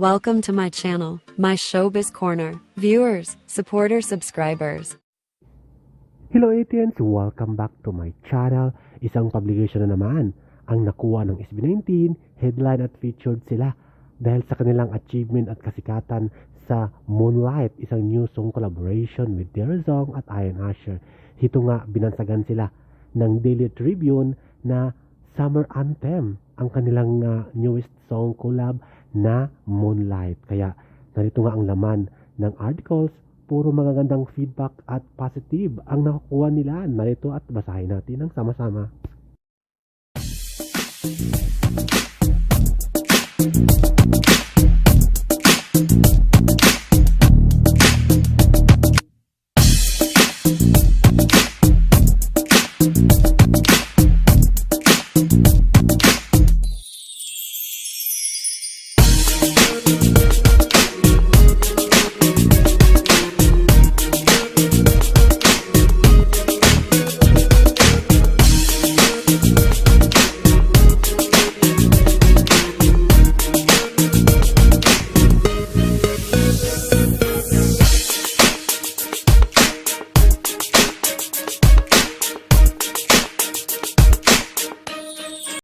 Welcome to my channel, my Showbiz Corner. Viewers, supporters, subscribers. Hello ATNs! Welcome back to my channel. Isang publication na naman ang nakuha ng SB19, headline at featured sila dahil sa kanilang achievement at kasikatan sa Moonlight, isang new song collaboration with Derazong at Ian Asher. Hito nga, binansagan sila ng Daily Tribune na Summer Anthem, ang kanilang uh, newest song collab na Moonlight. Kaya narito nga ang laman ng articles, puro magagandang feedback at positive ang nakukuha nila. Narito at basahin natin ng sama-sama.